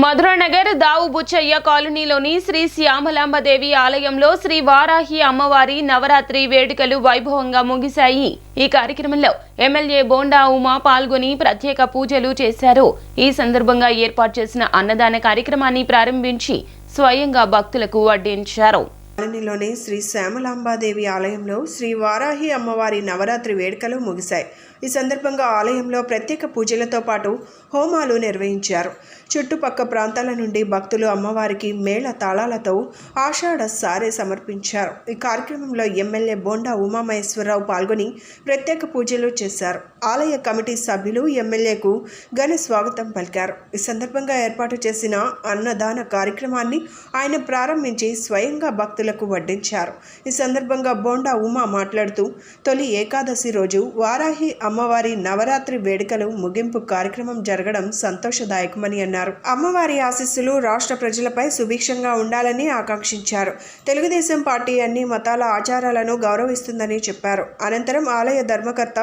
మధురనగర్ దావు బుచ్చయ్య కాలనీలోని శ్రీ శ్యామలాంబదేవి ఆలయంలో శ్రీ వారాహి అమ్మవారి నవరాత్రి వేడుకలు వైభవంగా ముగిశాయి. ఈ కార్యక్రమంలో ఎమ్మెల్యే బోండా ఉమా పాల్గొని ప్రత్యేక పూజలు చేశారు. ఈ సందర్భంగా ఏర్పాటు చేసిన అన్నదాన కార్యక్రమాన్ని ప్రారంభించి స్వయంగా భక్తులకు వడ్డించారు. కాలనీలోని శ్రీ శ్యామలాంబాదేవి ఆలయంలో శ్రీ వారాహి అమ్మవారి నవరాత్రి వేడుకలు ముగిశాయి. ఈ సందర్భంగా ఆలయంలో ప్రత్యేక పూజలతో పాటు హోమాలు నిర్వహించారు. చుట్టుపక్క ప్రాంతాల నుండి భక్తులు అమ్మవారికి మేళ తాళాలతో ఆషాఢ సారే సమర్పించారు. ఈ కార్యక్రమంలో ఎమ్మెల్యే బోండా ఉమామహేశ్వరరావు పాల్గొని ప్రత్యేక పూజలు చేశారు. ఆలయ కమిటీ సభ్యులు ఎమ్మెల్యేకు ఘన స్వాగతం పలికారు. ఈ సందర్భంగా ఏర్పాటు చేసిన అన్నదాన కార్యక్రమాన్ని ఆయన ప్రారంభించి స్వయంగా భక్తులకు వడ్డించారు. ఈ సందర్భంగా బోండా ఉమా మాట్లాడుతూ తొలి ఏకాదశి రోజు వారాహి అమ్మవారి నవరాత్రి వేడుకలు ముగింపు కార్యక్రమం జరగడం సంతోషదాయకమని అన్నారు. అమ్మవారి ఆశీస్సులు రాష్ట్ర ప్రజలపై సుభిక్షంగా ఉండాలని ఆకాంక్షించారు. తెలుగుదేశం పార్టీ అన్ని మతాల ఆచారాలను గౌరవిస్తుందని చెప్పారు. అనంతరం ఆలయ ధర్మకర్త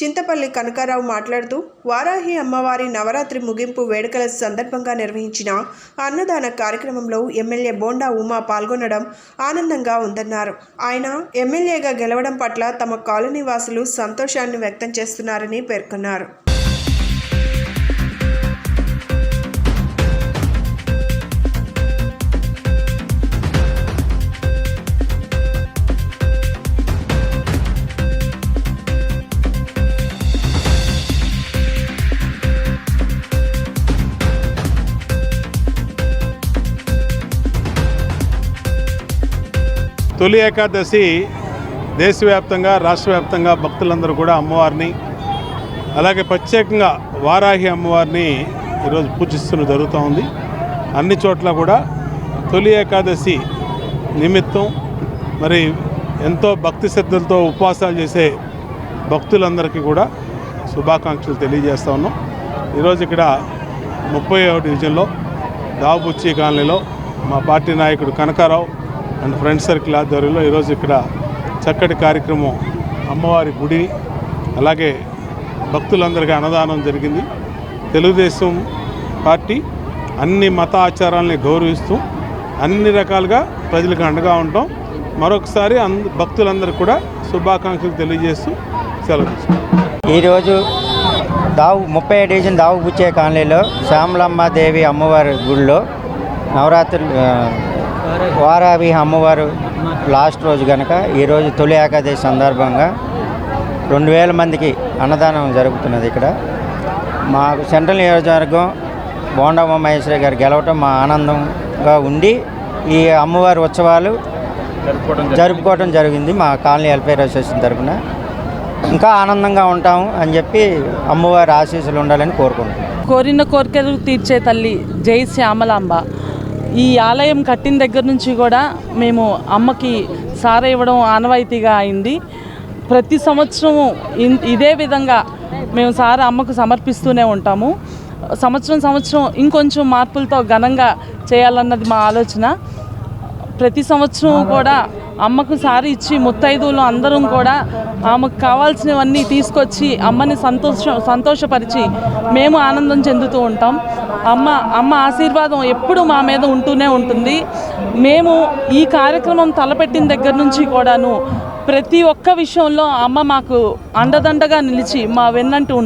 చింతపల్లి కనకారావు మాట్లాడుతూ వారాహి అమ్మవారి నవరాత్రి ముగింపు వేడుకల సందర్భంగా నిర్వహించిన అన్నదాన కార్యక్రమంలో ఎమ్మెల్యే బోండా ఉమా పాల్గొనడం ఆనందంగా ఉందన్నారు. ఆయన ఎమ్మెల్యేగా గెలవడం పట్ల తమ కాలనీ వాసులు సంతోషాన్ని వ్యక్తం చేస్తున్నారని పేర్కొన్నారు. తొలి ఏకాదశి దేశవ్యాప్తంగా రాష్ట్ర వ్యాప్తంగా భక్తులందరూ కూడా అమ్మవారిని అలాగే ప్రత్యేకంగా వారాహి అమ్మవారిని ఈరోజు పూజిస్తున్న జరుగుతూ ఉంది. అన్ని చోట్ల కూడా తొలి ఏకాదశి నిమిత్తం మరి ఎంతో భక్తి శ్రద్ధలతో ఉపవాసాలు చేసే భక్తులందరికీ కూడా శుభాకాంక్షలు తెలియజేస్తా ఉన్నాం. ఈరోజు ఇక్కడ ముప్పై డివిజన్లో దావుబుచ్చి కాలనీలో మా పార్టీ నాయకుడు కనకారావు అండ్ ఫ్రెండ్ సర్కిల్ ఆధ్వర్యంలో ఈరోజు ఇక్కడ చక్కటి కార్యక్రమం అమ్మవారి గుడి అలాగే భక్తులందరికీ అన్నదానం జరిగింది. తెలుగుదేశం పార్టీ అన్ని మత ఆచారాలని గౌరవిస్తూ అన్ని రకాలుగా ప్రజలకు అండగా ఉంటాం. మరొకసారి అంద భక్తులందరికీ కూడా శుభాకాంక్షలు తెలియజేస్తూ సెలవు ఈరోజు దావు ముప్పై డివిజన్ దావు బుచ్చే కాలనీలో శ్యామలమ్మాదేవి అమ్మవారి గుడిలో నవరాత్రులు వారావి అమ్మవారు లాస్ట్ రోజు కనుక ఈరోజు తొలి ఏకాదశి సందర్భంగా రెండు వేల మందికి అన్నదానం జరుగుతున్నది ఇక్కడ. మాకు సెంట్రల్ నియోజకవర్గం బోండమ్మ మహేశ్వరి గారు గెలవటం మా ఆనందంగా ఉండి ఈ అమ్మవారి ఉత్సవాలు జరుపుకోవడం జరిగింది. మా కాలనీ వెల్ఫేర్ అసోసియేషన్ తరఫున. ఇంకా ఆనందంగా ఉంటాము అని చెప్పి అమ్మవారి ఆశీస్సులు ఉండాలని కోరుకుంటున్నాం. కోరిన కోరికలు తీర్చే తల్లి జై శ్యామలాంబ. ఈ ఆలయం కట్టిన దగ్గర నుంచి కూడా మేము అమ్మకి సార ఇవ్వడం ఆనవాయితీగా అయింది. ప్రతి సంవత్సరము ఇన్- ఇదే విధంగా మేము సార అమ్మకు సమర్పిస్తూనే ఉంటాము. సంవత్సరం సంవత్సరం ఇంకొంచెం మార్పులతో ఘనంగా చేయాలన్నది మా ఆలోచన. ప్రతి సంవత్సరం కూడా అమ్మకు సారి ఇచ్చి ముత్తైదువులు అందరం కూడా ఆమెకు కావాల్సినవన్నీ తీసుకొచ్చి అమ్మని సంతోష సంతోషపరిచి మేము ఆనందం చెందుతూ ఉంటాం. అమ్మ అమ్మ ఆశీర్వాదం ఎప్పుడు మా మీద ఉంటూనే ఉంటుంది. మేము ఈ కార్యక్రమం తలపెట్టిన దగ్గర నుంచి కూడాను ప్రతి ఒక్క విషయంలో అమ్మ మాకు అండదండగా నిలిచి మా వెన్నంటూ ఉంది